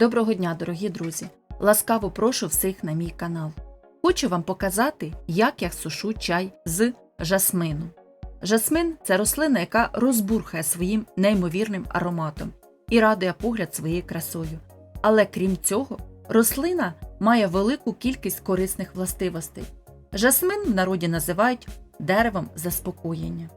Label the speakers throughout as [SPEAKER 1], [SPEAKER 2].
[SPEAKER 1] Доброго дня, дорогі друзі! Ласкаво прошу всіх на мій канал. Хочу вам показати, як я сушу чай з жасмину. Жасмин це рослина, яка розбурхає своїм неймовірним ароматом і радує погляд своєю красою. Але крім цього, рослина має велику кількість корисних властивостей. Жасмин в народі називають деревом заспокоєння.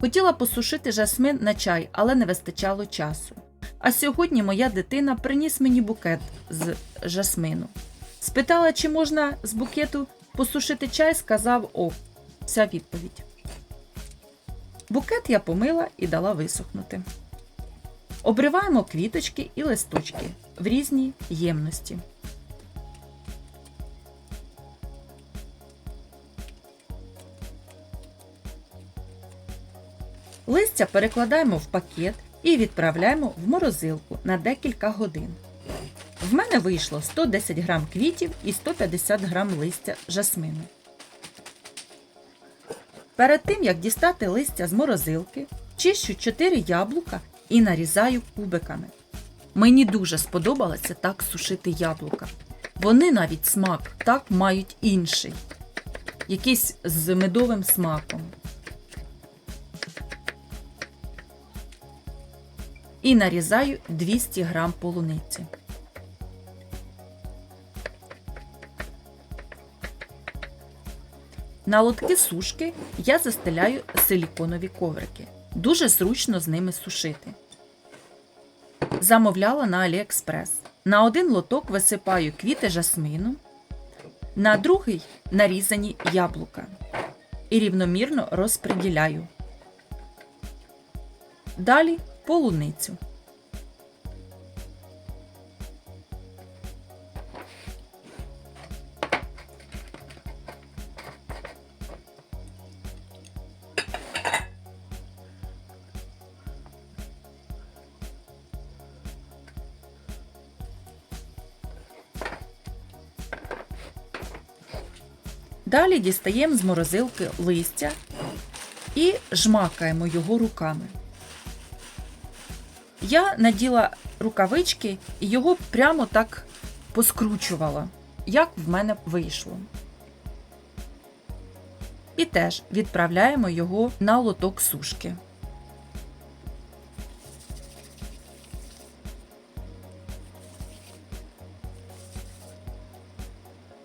[SPEAKER 1] Хотіла посушити жасмин на чай, але не вистачало часу. А сьогодні моя дитина приніс мені букет з жасмину. Спитала, чи можна з букету посушити чай, сказав о. Вся відповідь. Букет я помила і дала висохнути. Обриваємо квіточки і листочки в різній ємності. Листя перекладаємо в пакет і відправляємо в морозилку на декілька годин. В мене вийшло 110 грам квітів і 150 грам листя жасмину. Перед тим, як дістати листя з морозилки, чищу 4 яблука і нарізаю кубиками. Мені дуже сподобалося так сушити яблука. Вони навіть смак так мають інший, якийсь з медовим смаком. І нарізаю 200 грам полуниці. На лотки сушки я застеляю силіконові коврики. Дуже зручно з ними сушити. Замовляла на Аліекспрес. На один лоток висипаю квіти жасмину, на другий нарізані яблука і рівномірно розподіляю. Далі полуницю. Далі дістаємо з морозилки листя і жмакаємо його руками. Я наділа рукавички і його прямо так поскручувала, як в мене вийшло. І теж відправляємо його на лоток сушки.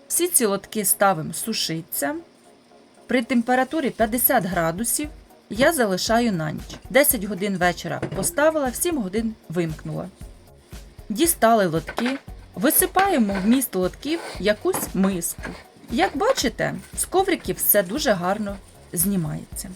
[SPEAKER 1] Всі ці лотки ставимо сушиться. При температурі 50 градусів я залишаю на ніч. 10 годин вечора поставила, в 7 годин вимкнула. Дістали лотки, висипаємо в міст лотків якусь миску. Як бачите, з ковриків все дуже гарно знімається.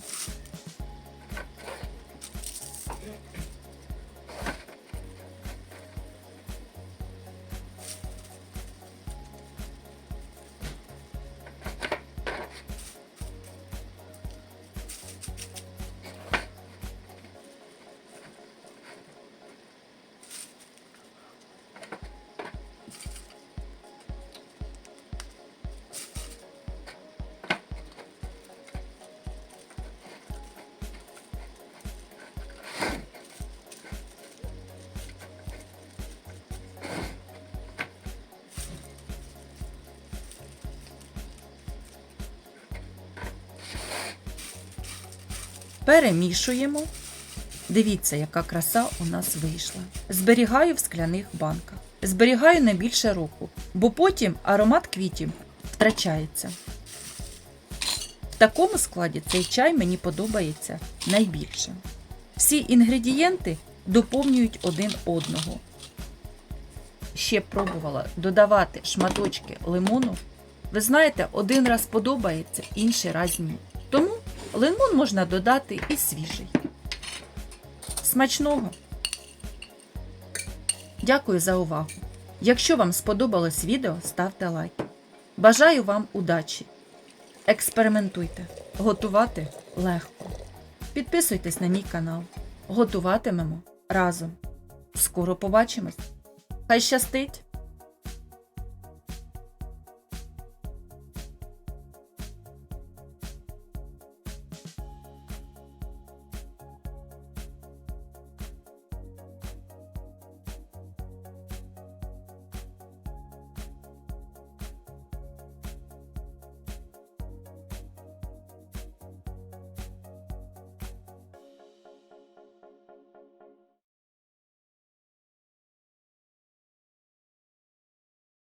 [SPEAKER 1] Перемішуємо. Дивіться, яка краса у нас вийшла. Зберігаю в скляних банках. Зберігаю не більше року, бо потім аромат квітів втрачається. В такому складі цей чай мені подобається найбільше. Всі інгредієнти доповнюють один одного. Ще пробувала додавати шматочки лимону. Ви знаєте, один раз подобається, інший раз ні. Лимон можна додати і свіжий. Смачного! Дякую за увагу! Якщо вам сподобалось відео, ставте лайк. Бажаю вам удачі! Експериментуйте! Готувати легко. Підписуйтесь на мій канал. Готуватимемо разом. Скоро побачимось! Хай щастить!